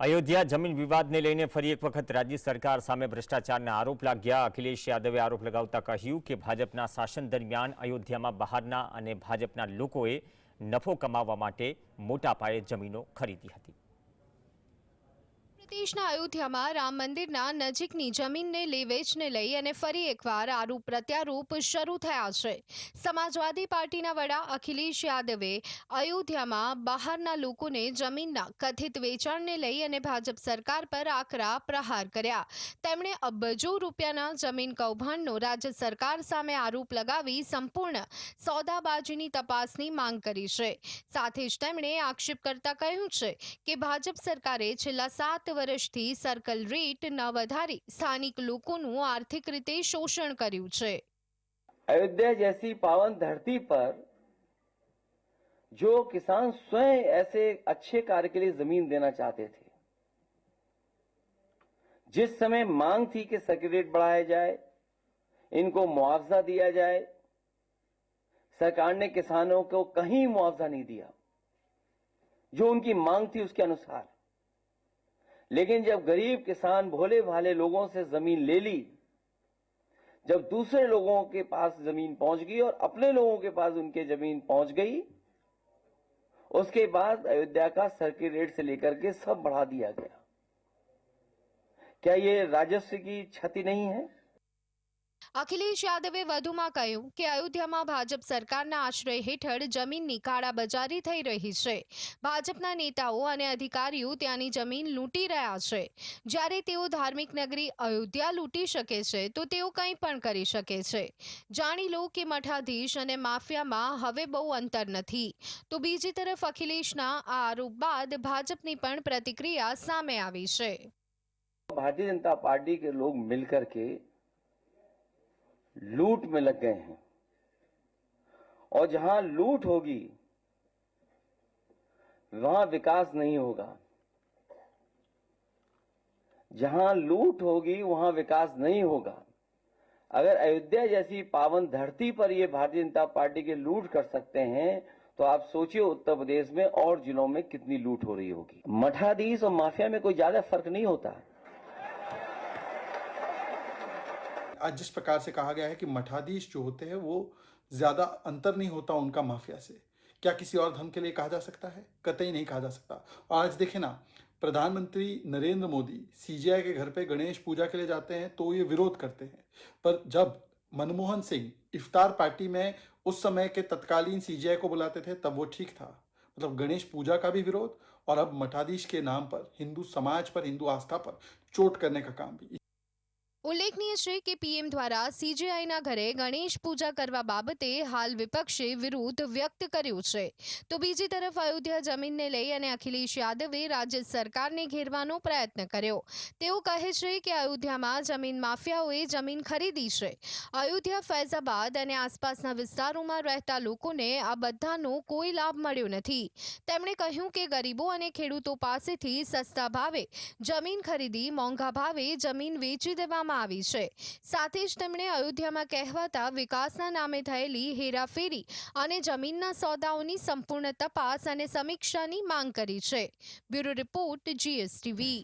અયોધ્યા જમીન વિવાદને લઈને ફરી એક વખત રાજ્ય સરકાર સામે ભ્રષ્ટાચારના આરોપ લાગ્યા. અખિલેશ યાદવે આરોપ લગાવતા કહ્યું કે ભાજપના શાસન દરમિયાન અયોધ્યામાં બહારના અને ભાજપના લોકોએ નફો કમાવવા માટે મોટા પાયે જમીનો ખરીદી હતી. પ્રદેશના અયોધ્યામાં રામ મંદિરના નજીકની જમીનને લેવેચને લઈ અને ફરી એકવાર આરોપ પ્રત્યારોપ શરૂ થયા છે. સમાજવાદી પાર્ટીના વડા અખિલેશ યાદવે અયોધ્યામાં બહારના લોકોને જમીનના કથિત વેચાણને લઈ અને ભાજપ સરકાર પર આકરા પ્રહાર કર્યા. તેમણે અબજો રૂપિયાના જમીન કૌભાંડનો રાજ્ય સરકાર સામે આરોપ લગાવી સંપૂર્ણ સોદાબાજીની તપાસની માંગ કરી છે. સાથે જ તેમણે આક્ષેપ કરતા કહ્યું છે કે ભાજપ સરકારે છેલ્લા સાત વર્ષથી સર્કલ રેટ ન વધારી સ્થાનિક લોકોનું આર્થિક રીતે શોષણ કર્યું છે अयोध्या जैसी पावन धरती पर जो किसान स्वयं ऐसे अच्छे कार्य के लिए जमीन देना चाहते थे जिस समय मांग थी कि सर्किट रेट बढ़ाया जाए इनको मुआवजा दिया जाए सरकार ने किसानों को कहीं मुआवजा नहीं दिया जो उनकी मांग थी उसके अनुसार लेकिन जब गरीब किसान भोले भाले लोगों से ज़मीन ले ली, जब दूसरे लोगों के पास ज़मीन पहुँच गई और अपने लोगों के पास उनके ज़मीन पहुँच गई, उसके बाद अयोध्या का सर्किट रेट से लेकर के सब बढ़ा दिया गया। क्या ये राजस्व की क्षति नहीं है? અખિલેશ યાદવે વધુમાં કહ્યું કે અયોધ્યામાં ભાજપ સરકારના આશ્રય હેઠળ જમીનની કાળાબજારી થઈ રહી છે. ભાજપના નેતાઓ અને અધિકારીઓ ત્યાંની જમીન લૂંટી રહ્યા છે. જ્યારે તેઓ ધાર્મિક નગરી અયોધ્યા લૂંટી શકે છે, તો તેઓ કંઈ પણ કરી શકે છે. જાણી લો કે મઠાધીશ અને માફિયામાં હવે બહુ અંતર નથી. તો બીજી તરફ અખિલેશના આ આરોપ બાદ ભાજપની પણ પ્રતિક્રિયા સામે આવી છે. ભારતીય જનતા પાર્ટી કે લોગ મિલકર કે लूट में लग गए हैं। और जहाँ लूट होगी, वहाँ विकास नहीं होगा। जहाँ लूट होगी, वहाँ विकास नहीं होगा। अगर अयोध्या जैसी पावन धरती पर ये भारतीय जनता पार्टी के लूट कर सकते हैं तो आप सोचिए उत्तर प्रदेश में और जिलों में कितनी लूट हो रही होगी। मठाधीश और माफिया में कोई ज़्यादा फ़र्क नहीं होता। आज जिस प्रकार से कहा गया है कि मठाधीश जो होते हैं, वो ज़्यादा अंतर नहीं होता उनका माफिया से। क्या किसी और धर्म के लिए कहा जा सकता है? कतई नहीं कहा जा सकता। और आज देखें ना, प्रधानमंत्री नरेंद्र मोदी सीजीआई के घर पे गणेश पूजा के लिए जाते हैं तो ये विरोध करते हैं। पर जब मनमोहन सिंह इफ्तार पार्टी में उस समय के तत्कालीन सीजीआई को बुलाते थे, तब वो ठीक था। मतलब गणेश पूजा का भी विरोध और अब मठाधीश के नाम पर, हिंदू समाज पर, हिंदू आस्था पर चोट करने का काम भी। ઉલ્લેખનીય છે કે પીએમ દ્વારા સીજેઆઈના ઘરે ગણેશ પૂજા કરવા બાબતે હાલ વિપક્ષે વિરોધ વ્યક્ત કર્યો છે. તો બીજી તરફ અયોધ્યા જમીનને લઈ અને અખિલેશ યાદવે રાજ્ય સરકારને ઘેરવાનો પ્રયત્ન કર્યો. તેઓ કહે છે કે અયોધ્યામાં જમીન માફિયાઓએ જમીન ખરીદી છે. અયોધ્યા, ફૈઝાબાદ અને આસપાસના વિસ્તારોમાં રહેતા લોકોને આ બધાનો કોઈ લાભ મળ્યો નથી. તેમણે કહ્યું કે ગરીબો અને ખેડૂતો પાસેથી સસ્તા ભાવે જમીન ખરીદી, મોંઘા ભાવે જમીન વેચી દેવામાં આવી છે. સાથે જ તેમણે અયોધ્યામાં કહેવાતા વિકાસના નામે થયેલી હેરાફેરી અને જમીનના સોદાઓની સંપૂર્ણ તપાસ અને સમીક્ષાની માંગ કરી છે. Bureau report GSTV.